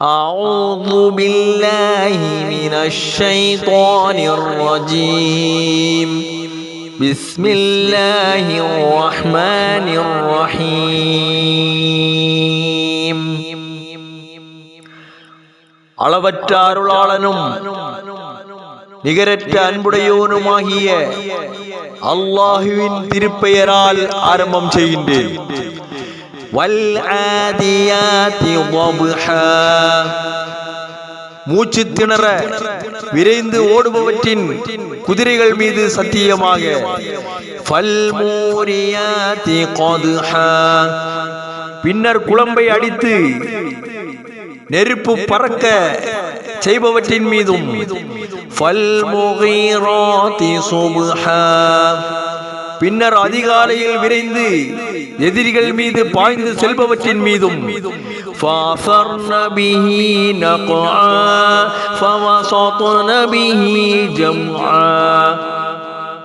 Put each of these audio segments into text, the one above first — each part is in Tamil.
أعوذ بالله من الشيطان الرجيم. بسم الله الرحمن الرحيم. അളവറ്റ അരുളാളനും നികരറ്റ അൻപുടയോനുമാകിയ അള്ളാഹുവിൻ തിരുപ്പെയരാൽ ആരംഭം ചെയ്യുന്നേ மூச்சு திணற விரைந்து ஓடுபவற்றின் குதிரைகள் மீது சத்தியமாக. பின்னர் குழம்பை அடித்து நெருப்பு பறக்க செய்பவற்றின் மீதும். ஃபல் முகிராதி சுபஹா பின்னர் அதிகாலையில் விரைந்து எதிரிகள் மீது பாய்ந்து செல்பவற்றின் மீதும்.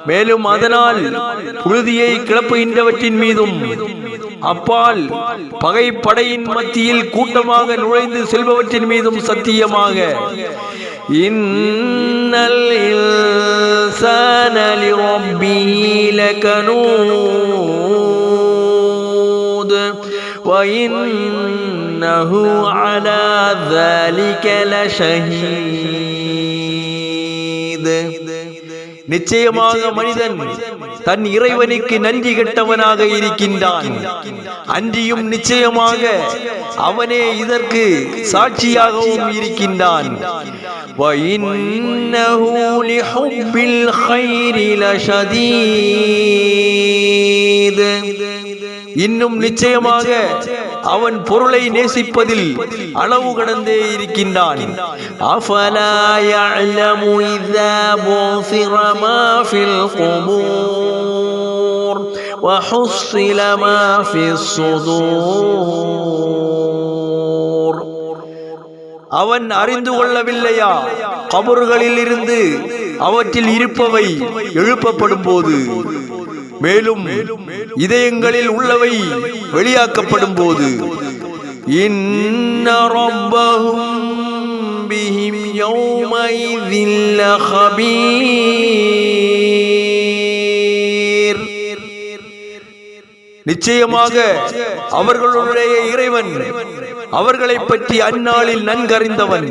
மேலும் அதனால் புழுதியை கிளப்புகின்றவற்றின் மீதும். அப்பால் பகை படையின் மத்தியில் கூட்டமாக நுழைந்து செல்பவற்றின் மீதும் சத்தியமாக. இன்னல் லிரப்பிஹி லகனூத் وإنه على ذلك لشهيد நிச்சயமாக மனிதன் தன் இறைவனுக்கு நன்றி கெட்டவனாக இருக்கின்றான் அன்றியும் நிச்சயமாக அவனே இதற்கு சாட்சியாகவும் இருக்கின்றான் وَإِنَّهُ لِحُبِّ الْخَيْرِ لَشَدِيدٌ இன்னும் நிச்சயமாக அவன் பொருளை நேசிப்பதில் அளவு கடந்தே இருக்கின்றான் அஃபலா يَعْلَمُ إِذَا بُعْثِرَ مَا فِي الْقُبُورِ وَحُصِّلَ مَا فِي الصُّدُورِ அவன் அறிந்து கொள்ளவில்லையா? கபறுகளில் இருந்து அவற்றில் இருப்பவை எழுப்பப்படும் போது மேலும் இதயங்களில் உள்ளவை வெளியாக்கப்படும் போது இன்ன நிச்சயமாக அவர்களுடைய இறைவன் அவர்களை பற்றி அந்நாளில் நன்கறிந்தவன்.